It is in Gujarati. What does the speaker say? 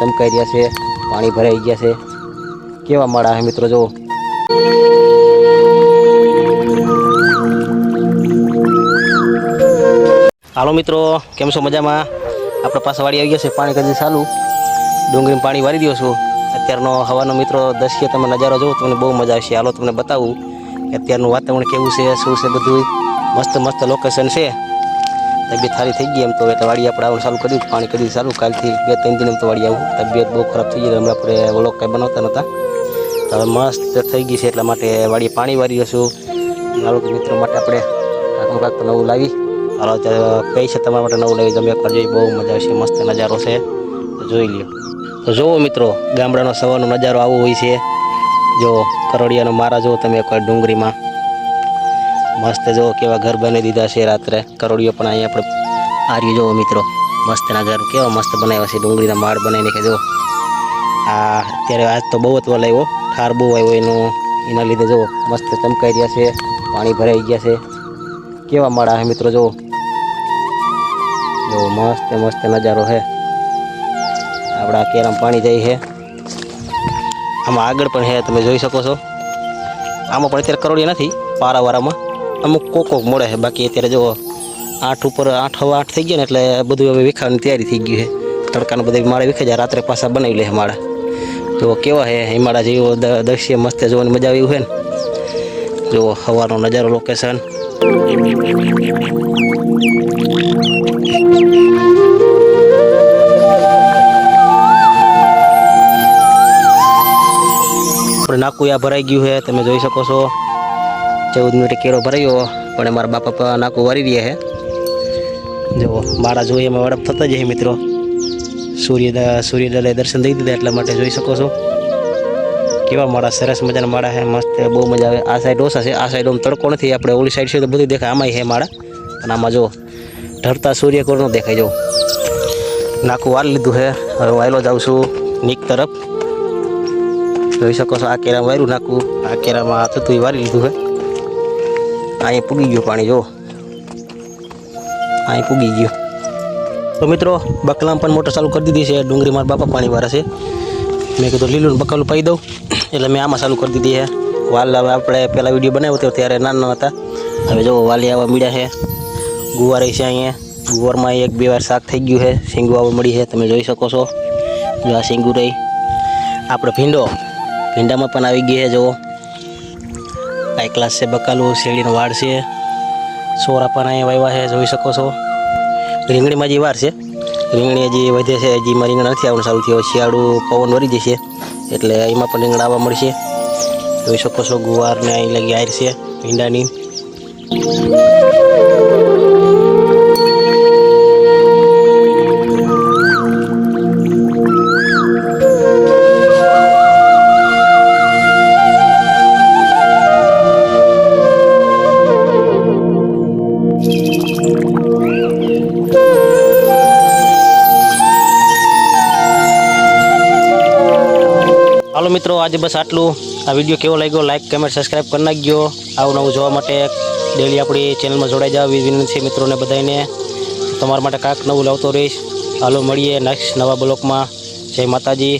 ચમકાઈ રહ્યા છે, પાણી ભરાઈ ગયા છે. કેવા માળા છે મિત્રો જો હાલો મિત્રો, કેમ છો મજામાં? આપણે પાસે વાળી આવી ગયા છે, પાણી કદી ચાલુ. ડુંગળીમાં પાણી વારી દો છું. અત્યારનો હવાનો મિત્રો દર્શ્ય તમે નજારો જોવો તમને બહુ મજા આવશે. હાલો તમને બતાવું અત્યારનું વાતાવરણ કેવું છે, શું છે બધું મસ્ત મસ્ત લોકેશન છે. તબિયત સારી થઈ ગઈ એમ તો એટલે વાડી આપણે આવવાનું ચાલુ કર્યું પાણી કરી ચાલુ. કાલથી બે ત્રણ દિન એમ તો વાડી આવું. તબિયત બહુ ખરાબ થઈ ગઈ હમણાં આપણે વલોક કાંઈ બનાવતા નહોતા. તો હવે મસ્ત થઈ ગઈ છે એટલા માટે વાડીએ પાણી વારી છું હાલો મિત્રો માટે આપણે કાંક કાંક નવું લાવી. હાલો કઈ છે તમારા માટે નવું લાવી? તમે એકવાર જોઈ, બહુ મજા આવશે. મસ્ત નજારો છે. જોઈ લ્યો. તો જુઓ મિત્રો, ગામડાનો સવારનો નજારો આવો હોય છે. જો કરોડિયાનો મારા જુઓ, તમે એકવાર ડુંગળીમાં મસ્ત જો કેવા ઘર બનાવી દીધા છે રાત્રે. કરોડિયો પણ અહીંયા આપણે આર્યું જોવો મિત્રો. મસ્તના ઘર, કેવા મસ્ત બનાવ્યા છે. ડુંગળીના માળ બનાવીને કે જો. આ અત્યારે આજ તો બહુ જ વલાવ્યો ઠાર બહુ આવ્યો એનું. એના લીધે જો મસ્ત ચમકાઈ રહ્યા છે. પાણી ભરાઈ ગયા છે. કેવા માળા છે મિત્રો જો. જો મસ્ત મસ્ત નજારો છે આપણા કેરામ પાણી જાય છે આમાં આગળ પણ છે તમે જોઈ શકો છો. આમાં પણ અત્યારે કરોડી નથી. પારાવાળામાં અમુક કોક કોક મળે છે, બાકી અત્યારે જો આઠ ઉપર આઠ હવા આઠ થઈ ગયા ને એટલે બધું હવે વિખાવાની તૈયારી થઈ ગઈ છે. તડકાનું બધા માળા વિખાઈ જાય, રાત્રે પાછા બનાવી લે છે માળા. જો કેવા છે હિમાળા જેવો દ- દ્રશ્ય મસ્ત જોવાની મજા આવી હોય ને. જો સવારનો નજારો લોકેશન આપણે નાકું આ ભરાઈ ગયું છે, તમે જોઈ શકો છો. ચૌદ મિનિટે કેરો ભરાયો, પણ મારા બાપા નાકું વારી રહ્યા છે જો મારા જોઈએ એમાં વડપ થતા જ મિત્રો. સૂર્ય સૂર્યદલે દર્શન દઈ દીધા એટલા માટે જોઈ શકો છો. કેવા માળા સરસ મજાના માળા છે મસ્ત બહુ મજા આવે. આ સાઈડ ઓછા છે, આ સાઈડ આમ તડકો નથી. આપણે ઓલી સાઈડ છે તો બધું દેખાય. આમાંય છે માળા. અને આમાં જો ઢળતા સૂર્ય કોરનો દેખાય જો નાકું વાર લીધું છે હવે વાયલો જાઉં છું નીક તરફ. જોઈ શકો છો, આ કેરા વાયરું નાખું આ કેરામાં થતું તું વારી લીધું છે અહીંયા પૂગી ગયું પાણી જો અહીં પૂગી ગયું. તો મિત્રો, બકલામ પણ મોટર ચાલુ કરી દીધી છે. ડુંગળી મારા બાપા પાણી વાળા છે. મેં કીધું, લીલું બકલું પાઈ દઉં. એટલે મેં આમાં ચાલુ કરી દીધી છે. વાલ હવે આપણે પહેલાં વીડિયો બનાવ્યો હતો ત્યારે નાના હતા. હવે જો વાલી આવવા મળ્યા છે. ગુવાર છે અહીંયા. ગુવારમાં એક, બે વાર શાક થઈ ગયું છે. શીંગું આવવા મળી છે. તમે જોઈ શકો છો. જો આ શીંગું રહી. આપણે ભીંડો. ભીંડામાં પણ આવી ગઈ છે, જુઓ. હાઈ ક્લાસ છે, બકાલું શેરડીનો વાડ છે. સોરા પણ અહીંયા વાવ્યા છે, જોઈ શકો છો. રીંગણીમાં જે વાર છે. રીંગણી હજી વધે છે, હજી માં રીંગણા નથી આવવાનું સારું થયું. શિયાળું પવન વરી જશે, એટલે એમાં પણ રીંગણા આવવા મળશે. જોઈ શકો છો, ગુવારને અહીં લગી આયર છે ભીંડાની હાલો મિત્રો, આજે બસ આટલું. આ વીડિયો કેવો લાગ્યો લાઈક કમેન્ટ સબસ્ક્રાઈબ કરી નાખજો. આવું નવું જોવા માટે ડેલી આપણી ચેનલમાં જોડાઈ જાવ વિનંતી મિત્રોને બધાને તમારા માટે કાંક નવું લાવતો રહીશ. હાલો મળીએ નેક્સ્ટ નવા બ્લોકમાં. જય માતાજી.